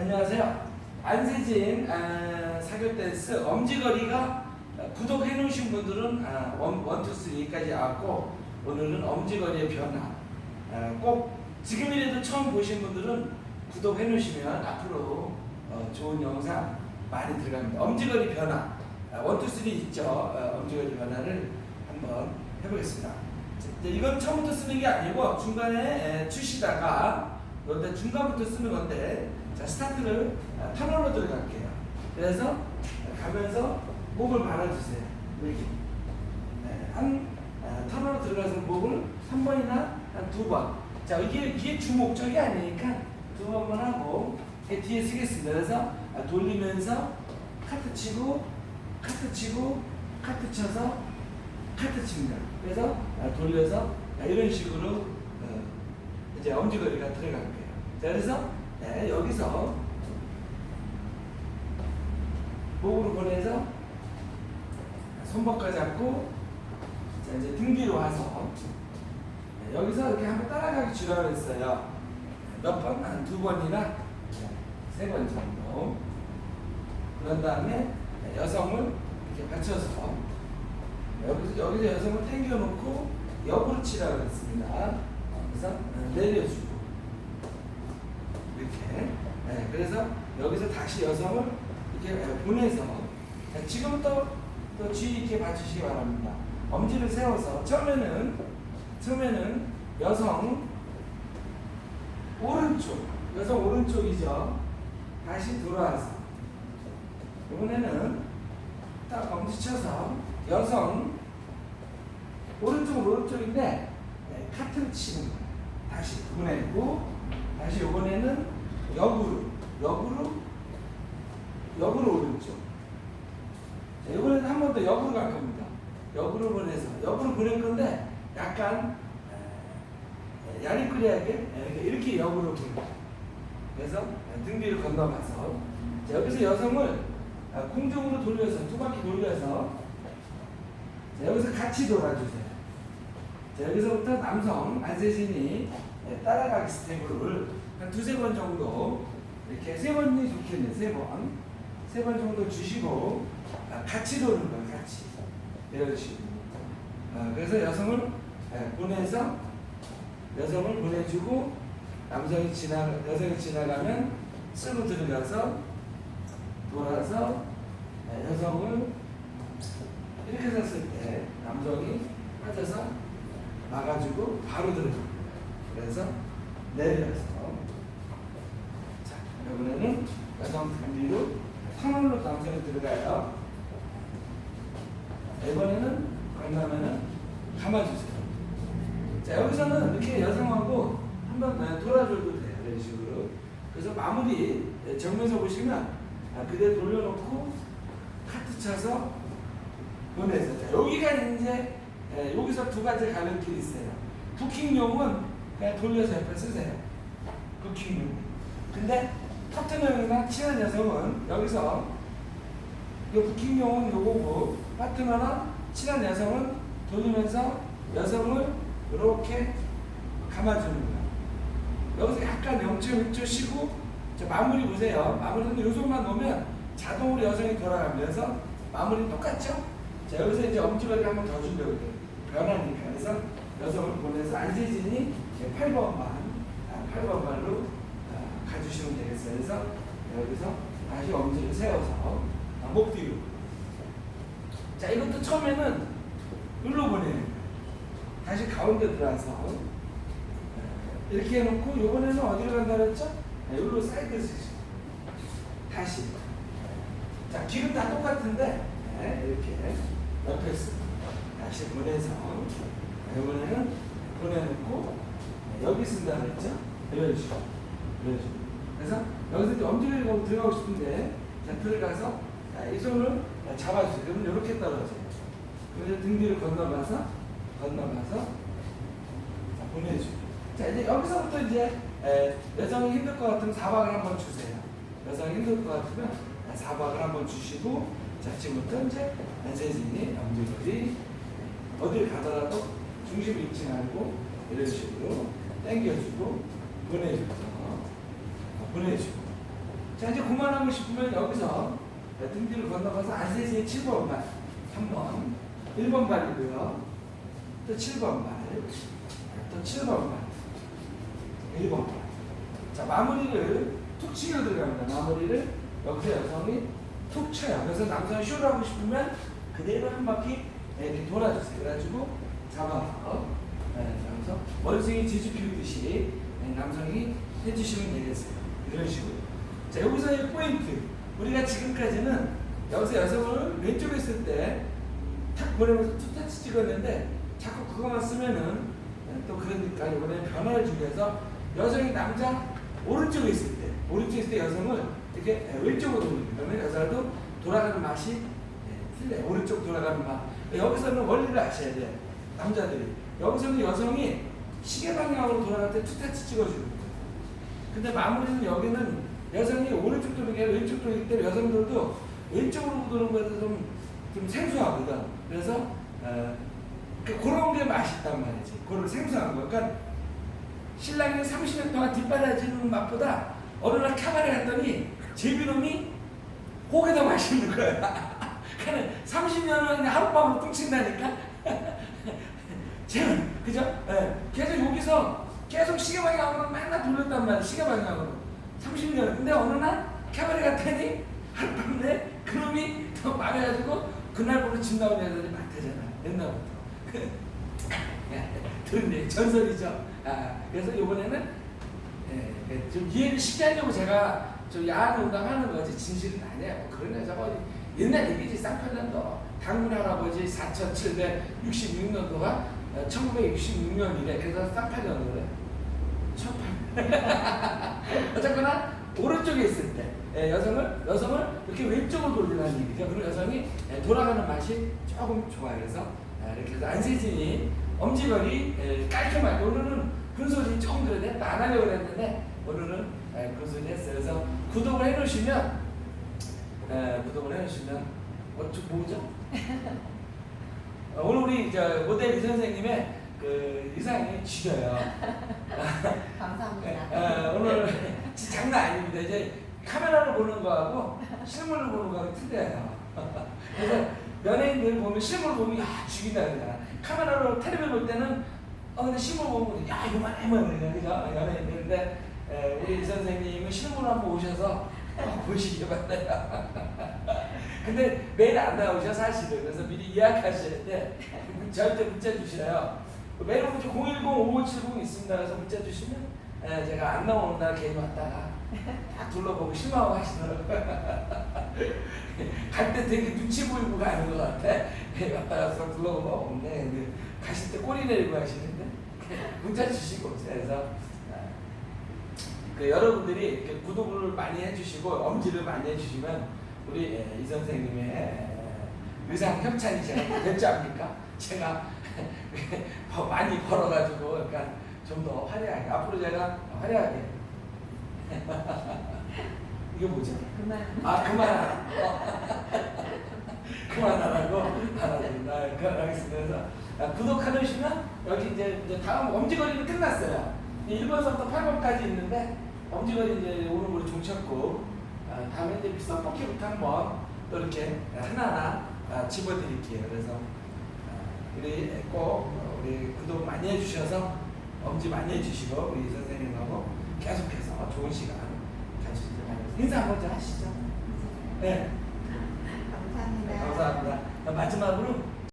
안녕하세요. 안세진 아, 사교 댄스 엄지거리가 구독해 놓으신 분들은 아, 원, 원, 투, 쓰리까지 왔고 오늘은 엄지거리의 변화. 아, 꼭 지금이라도 처음 보신 분들은 구독해 놓으시면 앞으로 어, 좋은 영상 많이 들어갑니다. 엄지거리 변화. 아, 원, 투, 쓰리 있죠. 어, 엄지거리 변화를 한번 해보겠습니다. 이건 처음부터 쓰는 게 아니고 중간에 에, 추시다가 그런데 중간부터 쓰는 건데 자 스타트를 아, 터널로 들어갈게요. 그래서 가면서 목을 말아주세요. 이렇게 네, 한 아, 터널로 들어가서 목을 한 번이나 한 두 번. 자 이게 이게 주 목적이 아니니까 두 번만 하고 뒤에 쓰겠습니다. 그래서 아, 돌리면서 카트 치고 카트 치고 카트 쳐서 카트 칩니다. 그래서 아, 돌려서 아, 이런 식으로 어, 이제 엄지거리가 들어갈 거예요. 자, 그래서 네, 여기서 목으로 보내서 손바닥 잡고 자, 이제 등 뒤로 와서 네, 여기서 이렇게 한번 따라가기 주라고 했어요. 몇 번? 한 두 번이나 세 번 정도. 그런 다음에 네, 여성을 이렇게 받쳐서 여기서 여기서 여성을 당겨놓고 옆으로 치라고 했습니다. 그래서 내려주고 이렇게. 네, 그래서 여기서 다시 여성을 이렇게 보내서 자, 지금부터 또 주의 있게 봐주시기 바랍니다. 엄지를 세워서 처음에는 처음에는 여성 오른쪽 여성 오른쪽이죠. 다시 돌아와서 이번에는 딱 엄지 쳐서 여성 오른쪽 오른쪽인데 네, 카트를 치는 거예요. 다시 보내고 다시 이번에는 역으로 역으로 역으로 오른쪽. 자, 이번에는 한 번 더 역으로 갈 겁니다. 역으로 보내서 역으로 보낼 건데 약간 에, 야리꾸리하게 이렇게, 역으로 보내. 그래서 등 뒤를 건너가서 자, 여기서 여성을 아, 공중으로 돌려서 두 바퀴 돌려서 자, 여기서 같이 돌아주세요. 자, 여기서부터 남성 안세진이 예, 따라가기 스텝을 한 두세 번 정도 이렇게 세 번이 좋겠네 세 번. 세 번 정도 주시고 아, 같이 도는 거예요 같이 이런 식으로 아, 그래서 여성을 예, 보내서 여성을 보내주고 남성이 지나 여성이 지나가면 쓰고 들어가서 돌아서 예, 여성을 이렇게 섰을 때 남성이 빠져서 막아주고 바로 들어갑니다. 그래서 내려서 자 이번에는 여성 등 뒤로 터널로 남성이 들어가요. 이번에는 건너면은 감아주세요. 자 여기서는 이렇게 여성하고 한번 돌아줘도 돼요. 이런 식으로. 그래서 마무리 예, 정면에서 보시면 아, 그대로 돌려놓고 카트 쳐서 보내서 자, 여기가 이제 예, 여기서 두 가지 가는 길이 있어요. 부킹용은 그냥 돌려서 옆에 쓰세요. 부킹용. 근데 파트너나 친한 여성은 여기서 이 부킹용은 요거고 파트너나 친한 여성은 돌리면서 여성을 이렇게 감아주는 거예요. 여기서 약간 0.1초 쉬고 자, 마무리 보세요. 마무리는 요 손만 놓으면 자동으로 여성이 돌아가면서 마무리 똑같죠? 자 여기서 이제 엄지발을 한번 더 주려고 해요. 변하니까 그래서 여성을 보내서 안재진이 8번만 아, 8번 발로 아, 가주시면 되겠어요. 그래서 여기서 다시 엄지를 세워서 아, 목 뒤로 자 이것도 처음에는 눌러 보내는 거예요. 다시 가운데 들어와서. 네, 이렇게 해놓고 이번에는 어디로 간다 그랬죠? 네, 여기로 사이드 쓰시 다시. 자 길은 다 똑같은데 네, 이렇게 옆에 쓰 다시 보내서. 이번에는 보내놓고 네, 여기 쓴다 그랬죠? 이런 식으로 이런 식으로 그래서 여기서 이제 엄지를 들어가고 싶은데 자 들어가서 자, 이 손을 잡아주세요. 그러면 이렇게 떨어져요 그래서 등 뒤를 건너가서 건너가서 자, 보내주고 자 이제 여기서부터 이제 에, 여성이 힘들 것 같으면 사박을 한번 주세요. 여성이 힘들 것 같으면 사박을 한번 주시고 자 지금부터 이제 안세진이 엄지거리 어딜 가더라도 중심 잃지 말고 이런 식으로 당겨주고 보내주고 어, 보내주고. 자 이제 그만하고 싶으면 여기서 등 뒤를 건너가서 7번 발 3번 1번 발이고요. 또 7번 발또 7번 발 1번 발. 자 마무리를 툭 치려 들어갑니다. 마무리를 여기서 여성이 툭 쳐요. 그래서 남성이 쇼를 하고 싶으면 그대로 한 바퀴 이렇게 돌아주세요. 그래가지고 잡아서 네, 그래서 원숭이 뒤집 피우듯이 네, 남성이 해주시면 되겠어요. 이런 식으로. 자 여기서의 포인트. 우리가 지금까지는 여기서 여성을 왼쪽에 있을 때 탁 보내면서 투타치 찍었는데 자꾸 그거만 쓰면은 또 그러니까 이번에 변화를 주기 위해서 여성이 남자 오른쪽에 있을 때 오른쪽에 있을 때 여성을 이렇게 왼쪽으로 돌립니다. 그러면 여자도 돌아가는 맛이 네, 틀려요. 오른쪽 돌아가는 맛. 여기서는 원리를 아셔야 돼요. 남자들이. 여기서는 여성이 시계 방향으로 돌아갈 때 투타치 찍어주는 거예요. 근데 마무리는 여기는 여성이 오른쪽 도는 게 아니라 왼쪽 도기 때문에 여성들도 왼쪽으로 도는 거에 대해서 좀, 좀 생소하거든. 그래서 어, 그 그런 게 맛있단 말이지. 그걸 생소한 거. 그러니까 신랑이 30년 동안 뒷바라지는 맛보다 어느 날 카바레 갔더니 제비놈이 그게 더 맛있는 거야. 그냥 30년은 그냥 하룻밤으로 뚱친다니까. 쟤는 그죠? 예. 계속 여기서 계속 시계 방향으로 맨날 돌렸단 말이야. 시계 방향으로. 30년. 근데 어느 날 캐바레 갔더니 하룻밤 내 그놈이 더 망해가지고 그날부터 집 나온 애들이 많대잖아. 옛날부터. 들은데 전설이죠. 아, 그래서 이번에는 예, 예, 좀 이해를 쉽게 하려고 제가 좀 야한 농담하는 거지 진실은 아니에요. 뭐 그런 여자가 옛날 얘기지 쌍팔년도 당군 할아버지 4766년도가 1966년이래. 그래서 쌍팔년도래. 1800. 어쨌거나 오른쪽에 있을 때 예, 여성을 여성을 이렇게 왼쪽으로 돌리라는 얘기죠. 그리고 여성이 예, 돌아가는 맛이 조금 좋아요. 그래서 아, 이렇게 해서 안세진이 엄지발이 예, 깔끔하게 오늘은 근소리 조금 그래도 안 하려고 그랬는데 오늘은 예, 근소리 했어요. 그래서 구독을 해놓으시면 예, 구독을 해놓으시면 어, 저 뭐죠? 어, 오늘 우리 저 모델 이 선생님의 그 의상이 죽여요. 감사합니다. 어, 오늘 장난 아닙니다. 이제 카메라로 보는 거하고 실물로 보는 거하고 틀려요. 그래서 연예인들 보면 실물 보면 야 죽이다 그냥 카메라로 텔레비 볼 때는 어 근데 실물 보면 야 해만 그냥 그죠 연예인들인데 에, 우리 이 선생님은 실물 한번 오셔서 어, 보시기 바라요. 근데 매일 안 나오셔 사실은 그래서 미리 예약하셔야 돼. 저한테 문자 주셔요. 매일 문자 010-5570 있습니다. 그래서 문자 주시면 에, 제가 안 나오는 날 괜히 왔다가 다 둘러보고 실망하고 하시더라고요. 갈 때 되게 눈치 보이고 가는 것 같아. 왔다 가 서 둘러보고 없네. 근데 가실 때 꼬리 내리고 하시는데 문자 주시고. 그래서 아, 그 여러분들이 구독을 많이 해주시고 엄지를 많이 해주시면 우리 에, 이 선생님의 에, 의상 협찬이 제가 됐지 않습니까? 제가 더 많이 벌어가지고 약간 좀 더 화려하게 앞으로 제가 화려하게 이게 뭐죠? 그만. 아 그만 그만하라고 알았습니다. 그만하겠습니다. 아, 구독하시면 여기 이제, 이제 다음 엄지거리는 끝났어요. 1번서부터 8번까지 있는데 엄지거리 이제 오는 걸로 종쳤고 아, 다음에 이제 빗석볶이부터 한번 또 이렇게 하나하나 아, 집어드릴게요. 그래서 아, 우리 꼭 어, 우리 구독 많이 해주셔서 엄지 많이 해주시고 우리 선생님하고 계속해서 좋은 시간 가지시길 바랍니다. 인사 한번 좀 하시죠. 네. 감사합니다. 감사합니다. 마지막으로